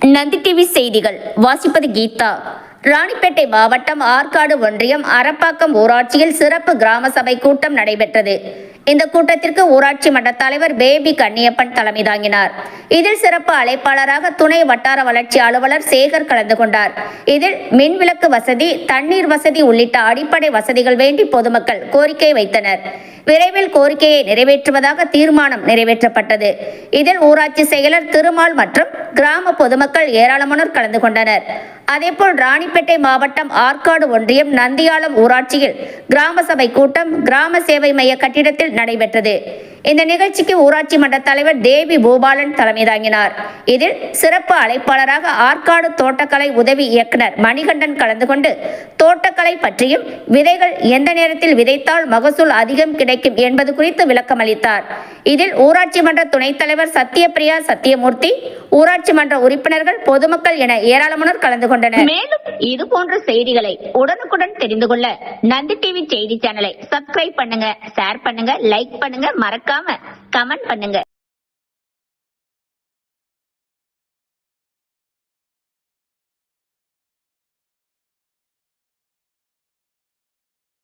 Nandi TV செய்திகள் வாசிப்பது கீதா. ராணிப்பேட்டை மாவட்டம் ஆற்காடு ஒன்றியம் அரப்பாக்கம் ஊராட்சியில் சிறப்பு கிராம சபை கூட்டம் நடைபெற்றது. இந்த கூட்டத்திற்கு ஊராட்சி மன்ற தலைவர் பேபி கண்ணியப்பன் தலைமை தாங்கினார். இதில் சிறப்பு அழைப்பாளராக துணை வட்டார வளர்ச்சி அலுவலர் சேகர் கலந்து கொண்டார். இதில் மின்விளக்கு வசதி தண்ணீர் வசதி உள்ளிட்ட அடிப்படை வசதிகள் வேண்டி பொதுமக்கள் கோரிக்கை வைத்தனர். விரைவில் கோரிக்கையை நிறைவேற்றுவதாக தீர்மானம் நிறைவேற்றப்பட்டது. இதில் ஊராட்சி செயலர் திருமால் மற்றும் கிராம பொதுமக்கள் ஏராளமானோர் கலந்து கொண்டனர். அதேபோல் ராணிப்பேட்டை மாவட்டம் ஆற்காடு ஒன்றியம் நந்தியாலம் ஊராட்சியில் கிராம சபை கூட்டம் கிராம சேவை மைய கட்டிடத்தில் நடைபெற்றது. இந்த நிகழ்ச்சிக்கு ஊராட்சி மன்ற தலைவர் தேவி பூபாலன் தலைமை தாங்கினார் இதில் சிறப்பு அழைப்பாளராக ஆற்காடு தோட்டக்கலை உதவி இயக்குனர் மணிகண்டன் கலந்து கொண்டு தோட்டக்கலை பற்றியும் விதைகள் எந்த நேரத்தில் விதைத்தால் மகசூல் அதிகம் கிடைக்கும் என்பது குறித்து விளக்கம் அளித்தார். இதில் ஊராட்சி மன்ற துணைத் தலைவர் சத்யபிரியா சத்யமூர்த்தி ஊராட்சி மன்ற உறுப்பினர்கள் பொதுமக்கள் என ஏராளமானோர் கலந்து கொண்டனர். மேலும் இது போன்ற செய்திகளை உடனுக்குடன் தெரிந்து கொள்ள நந்தி டிவி செய்தி சேனலை சப்ஸ்கிரைப் பண்ணுங்க ஷேர் பண்ணுங்க லைக் பண்ணுங்க மறக்காம கமெண்ட் பண்ணுங்க.